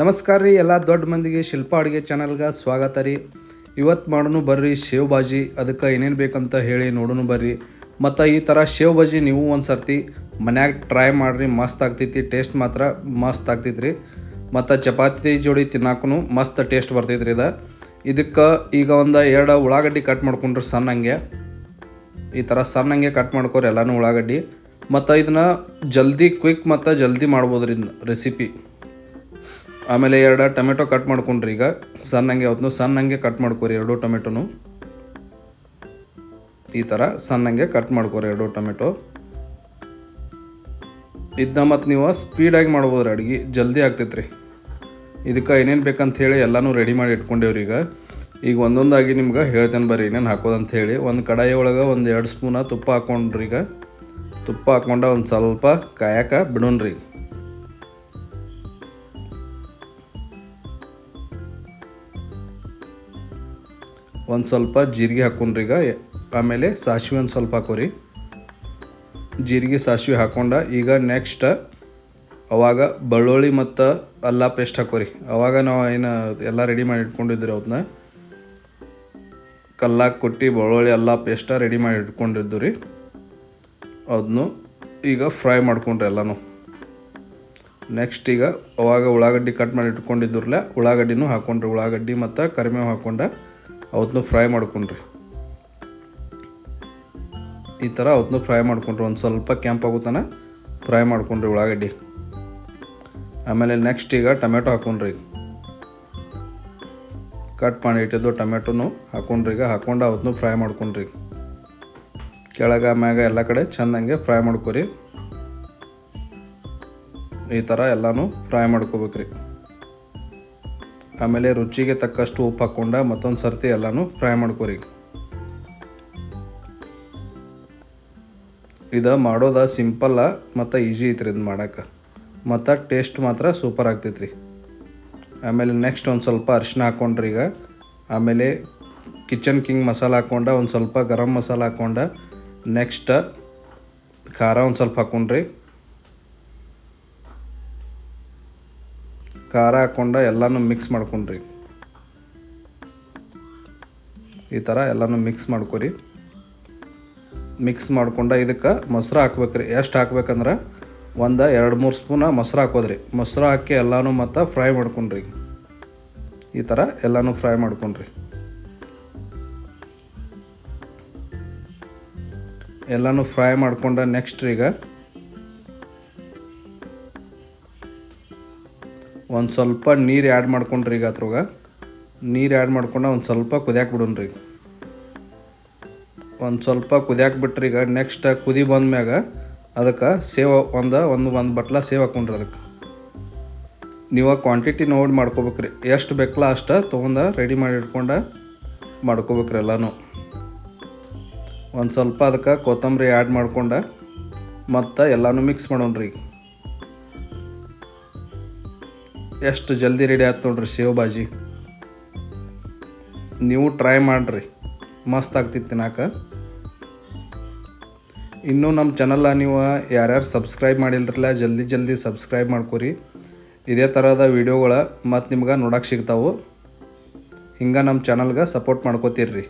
ನಮಸ್ಕಾರ ರೀ, ಎಲ್ಲ ದೊಡ್ಡ ಮಂದಿಗೆ, ಶಿಲ್ಪ ಅಡುಗೆ ಚಾನಲ್ಗೆ ಸ್ವಾಗತ ರೀ. ಇವತ್ತು ಮಾಡೋನು ಬರ್ರಿ ಶೇವ್ ಬಾಜಿ, ಅದಕ್ಕೆ ಏನೇನು ಬೇಕಂತ ಹೇಳಿ ನೋಡೋನು ಬರ್ರಿ. ಮತ್ತು ಈ ಥರ ಶೇವ್ ಬಾಜಿ ನೀವು ಒಂದು ಸರ್ತಿ ಮನ್ಯಾಗ ಟ್ರೈ ಮಾಡಿರಿ, ಮಸ್ತ್ ಆಗ್ತೈತಿ ಟೇಸ್ಟ್ ಮಾತ್ರ ಮಸ್ತ್ ಆಗ್ತೈತಿ ರೀ. ಮತ್ತು ಚಪಾತಿ ಜೋಡಿ ತಿನ್ನಾಕೂ ಮಸ್ತ್ ಟೇಸ್ಟ್ ಬರ್ತೈತಿ ರೀ ಇದು. ಇದಕ್ಕೆ ಈಗ ಒಂದು ಎರಡು ಉಳ್ಳಾಗಡ್ಡಿ ಕಟ್ ಮಾಡ್ಕೊಂಡ್ರಿ ಸಣ್ಣಂಗೆ ಈ ಥರ ಸಣ್ಣಂಗೆ ಕಟ್ ಮಾಡ್ಕೊರಿ ಎಲ್ಲನೂ ಉಳ್ಳಾಗಡ್ಡಿ. ಮತ್ತು ಇದನ್ನ ಜಲ್ದಿ ಕ್ವಿಕ್ ಮತ್ತು ಜಲ್ದಿ ಮಾಡ್ಬೋದು ರೀ ರೆಸಿಪಿ ಆಮೇಲೆ ಎರಡು ಟೊಮೆಟೊ ಕಟ್ ಮಾಡ್ಕೊಂಡ್ರಿ ಈಗ. ಸಣ್ಣಂಗೆ ಅವತ್ತು ಸಣ್ಣಂಗೆ ಕಟ್ ಮಾಡ್ಕೊರಿ ಎರಡು ಟೊಮೆಟೊನು. ಈ ಥರ ಸಣ್ಣಂಗೆ ಕಟ್ ಮಾಡ್ಕೊರಿ ಎರಡು ಟೊಮೆಟೊ. ಇದನ್ನ ಮತ್ತು ನೀವು ಸ್ಪೀಡಾಗಿ ಮಾಡ್ಬೋದ್ರಿ ಅಡುಗೆ. ಜಲ್ದಿ ಆಗ್ತೈತೆ ರೀ ಇದಕ್ಕೆ ಏನೇನು ಬೇಕಂತ ಹೇಳಿ ಎಲ್ಲನೂ ರೆಡಿ ಮಾಡಿ ಇಟ್ಕೊಂಡೇವ್ರಿ ಈಗ. ಈಗ ಒಂದೊಂದಾಗಿ ನಿಮ್ಗೆ ಹೇಳ್ತೇನೆ ಬರ್ರಿ ಏನೇನು ಹಾಕೋದಂತ ಹೇಳಿ. ಒಂದು ಕಡಾಯಿ ಒಳಗೆ ಒಂದು ಎರಡು ಸ್ಪೂನ ತುಪ್ಪ ಹಾಕೊಂಡ್ರಿ ಈಗ. ತುಪ್ಪ ಹಾಕೊಂಡ ಒಂದು ಸ್ವಲ್ಪ ಕಾಯಕ ಬಿಡೋಣ್ರಿ. ಒಂದು ಸ್ವಲ್ಪ ಜೀರಿಗೆ ಹಾಕೊಂಡ್ರಿ ಈಗ. ಆಮೇಲೆ ಸಾಸಿವೆ ಒಂದು ಸ್ವಲ್ಪ ಹಾಕೋರಿ. ಜೀರಿಗೆ, ಸಾಸಿವೆ ಹಾಕೊಂಡ ಈಗ ನೆಕ್ಸ್ಟ್ ಅವಾಗ ಬೆಳ್ಳುಳ್ಳಿ ಮತ್ತು ಅಲ್ಲ ಪೇಸ್ಟ್ ಹಾಕೋರಿ. ಅವಾಗ ನಾವು ಏನು, ಎಲ್ಲ ರೆಡಿ ಮಾಡಿ ಇಟ್ಕೊಂಡಿದ್ರಿ ಅದನ್ನ ಕಲ್ಲಾಕ್ ಕೊಟ್ಟು ಬೆಳ್ಳುಳ್ಳಿ, ಅಲ್ಲ ಪೇಸ್ಟ ರೆಡಿ ಮಾಡಿ ಇಟ್ಕೊಂಡಿದ್ದು ರೀ ಅದನ್ನು ಈಗ ಫ್ರೈ ಮಾಡ್ಕೊಂಡ್ರಿ ಎಲ್ಲನೂ. ನೆಕ್ಸ್ಟ್ ಈಗ ಅವಾಗ ಉಳ್ಳಾಗಡ್ಡಿ ಕಟ್ ಮಾಡಿ ಇಟ್ಕೊಂಡಿದ್ರಲ್ಲ, ಉಳ್ಳಾಗಡ್ಡಿನೂ ಹಾಕೊಂಡ್ರಿ. ಉಳ್ಳಾಗಡ್ಡಿ ಮತ್ತು ಕರಿಮೇವು ಹಾಕೊಂಡ. ಅವತ್ತನ್ನು ಫ್ರೈ ಮಾಡ್ಕೊಂಡ್ರಿ. ಈ ಥರ ಅವತ್ತು ಫ್ರೈ ಮಾಡ್ಕೊಂಡ್ರಿ ಒಂದು ಸ್ವಲ್ಪ ಕೆಂಪಾಗುತ್ತಾನೆ, ಫ್ರೈ ಮಾಡ್ಕೊಂಡ್ರಿ ಉಳ್ಳಾಗಡ್ಡಿ. ಆಮೇಲೆ ನೆಕ್ಸ್ಟ್ ಈಗ ಟೊಮೆಟೊ ಹಾಕೊಂಡ್ರಿ. ಕಟ್ ಮಾಡಿ ಇಟ್ಟಿದ್ದು ಟೊಮೆಟೊನು ಹಾಕೊಂಡ್ರಿ, ಈಗ ಹಾಕೊಂಡು ಅವತ್ತು ಫ್ರೈ ಮಾಡ್ಕೊಂಡ್ರಿ. ಕೆಳಗೆ, ಮ್ಯಾಗ ಎಲ್ಲ ಕಡೆ ಚೆಂದಂಗೆ ಫ್ರೈ ಮಾಡ್ಕೊರಿ. ಈ ಥರ ಎಲ್ಲನೂ ಫ್ರೈ ಮಾಡ್ಕೋಬೇಕ್ರಿ. ಆಮೇಲೆ ರುಚಿಗೆ ತಕ್ಕಷ್ಟು ಉಪ್ಪು ಹಾಕ್ಕೊಂಡ ಮತ್ತೊಂದು ಸರ್ತಿ ಎಲ್ಲನೂ ಫ್ರೈ ಮಾಡ್ಕೊರಿ. ಇದು ಮಾಡೋದ ಸಿಂಪಲ್ಲ ಮತ್ತು ಈಸಿ ಐತ್ರಿ ಇದು ಮಾಡೋಕೆ. ಮತ್ತು ಟೇಸ್ಟ್ ಮಾತ್ರ ಸೂಪರ್ ಆಗ್ತೈತ್ರಿ. ಆಮೇಲೆ ನೆಕ್ಸ್ಟ್ ಒಂದು ಸ್ವಲ್ಪ ಅರಿಶಿನ ಹಾಕ್ಕೊಂಡ್ರಿ ಈಗ. ಆಮೇಲೆ ಕಿಚನ್ ಕಿಂಗ್ ಮಸಾಲ ಹಾಕ್ಕೊಂಡ ಒಂದು ಸ್ವಲ್ಪ ಗರಂ ಮಸಾಲ ಹಾಕ್ಕೊಂಡ ನೆಕ್ಸ್ಟ್ ಖಾರ ಒಂದು ಸ್ವಲ್ಪ ಹಾಕ್ಕೊಂಡ್ರಿ ಖಾರ ಹಾಕ್ಕೊಂಡು ಎಲ್ಲನೂ ಮಿಕ್ಸ್ ಮಾಡ್ಕೊಂಡ್ರಿ. ಈ ಥರ ಎಲ್ಲನೂ ಮಿಕ್ಸ್ ಮಾಡ್ಕೊರಿ. ಮಿಕ್ಸ್ ಮಾಡ್ಕೊಂಡು ಇದಕ್ಕೆ ಮೊಸರು ಹಾಕ್ಬೇಕ್ರಿ. ಎಷ್ಟು ಹಾಕ್ಬೇಕಂದ್ರೆ ಒಂದು ಎರಡು ಮೂರು ಸ್ಪೂನ ಮೊಸರು ಹಾಕೋದ್ರಿ. ಮೊಸರು ಹಾಕಿ ಎಲ್ಲನೂ ಮತ್ತು ಫ್ರೈ ಮಾಡ್ಕೊಂಡ್ರಿ. ಈ ಥರ ಎಲ್ಲನೂ ಫ್ರೈ ಮಾಡ್ಕೊಂಡ್ರಿ. ಎಲ್ಲನೂ ಫ್ರೈ ಮಾಡ್ಕೊಂಡ ನೆಕ್ಸ್ಟ್ ಈಗ ಒಂದು ಸ್ವಲ್ಪ ನೀರು ಆ್ಯಡ್ ಮಾಡ್ಕೊಂಡ್ರಿ ಈಗ ಅದ್ರಾಗ ನೀರು ಆ್ಯಡ್ ಮಾಡ್ಕೊಂಡು ಒಂದು ಸ್ವಲ್ಪ ಕುದಿಯಾಕೆ ಬಿಡೋಣ್ರಿ ಒಂದು ಸ್ವಲ್ಪ ಕುದಿಯಾಕೆ ಬಿಟ್ರಿ ಈಗ ನೆಕ್ಸ್ಟ್ ಕುದಿ ಬಂದ್ಮ್ಯಾಗ ಅದಕ್ಕೆ ಸೇವ್ ಒಂದು ಒಂದು ಒಂದು ಬಟ್ಲ ಸೇವ್ ಹಾಕೊಂಡ್ರಿ ಅದಕ್ಕೆ. ನೀವು ಕ್ವಾಂಟಿಟಿ ನೋಡಿ ಮಾಡ್ಕೋಬೇಕ್ರಿ. ಎಷ್ಟು ಬೇಕಲ್ಲ ಅಷ್ಟು ತೊಗೊಂಡ ರೆಡಿ ಮಾಡಿ ಇಟ್ಕೊಂಡು ಮಾಡ್ಕೋಬೇಕ್ರಿ ಎಲ್ಲನೂ. ಒಂದು ಸ್ವಲ್ಪ ಅದಕ್ಕೆ ಕೊತ್ತಂಬರಿ ಆ್ಯಡ್ ಮಾಡ್ಕೊಂಡು ಮತ್ತು ಎಲ್ಲನೂ ಮಿಕ್ಸ್ ಮಾಡೋಣ್ರಿ ಎಷ್ಟು ಜಲ್ದಿ ರೆಡಿ ಆಯ್ತು ನೋಡ್ರಿ ಸೇವ್ ಬಾಜಿ ನೀವು ಟ್ರೈ ಮಾಡಿರಿ. ಮಸ್ತ್ ಆಗ್ತಿತ್ತು ತಿನ್ನಾಕ. ಇನ್ನೂ ನಮ್ಮ ಚಾನಲ್ಲ ನೀವು ಯಾರ್ಯಾರು ಸಬ್ಸ್ಕ್ರೈಬ್ ಮಾಡಿಲ್ರಲ್ಲ, ಜಲ್ದಿ ಜಲ್ದಿ ಸಬ್ಸ್ಕ್ರೈಬ್ ಮಾಡ್ಕೊರಿ. ಇದೇ ಥರದ ವೀಡಿಯೋಗಳ ಮತ್ತು ನಿಮ್ಗೆ ನೋಡೋಕೆ ಸಿಗ್ತಾವೆ. ಹಿಂಗೆ ನಮ್ಮ ಚಾನಲ್ಗೆ ಸಪೋರ್ಟ್ ಮಾಡ್ಕೋತೀರಿ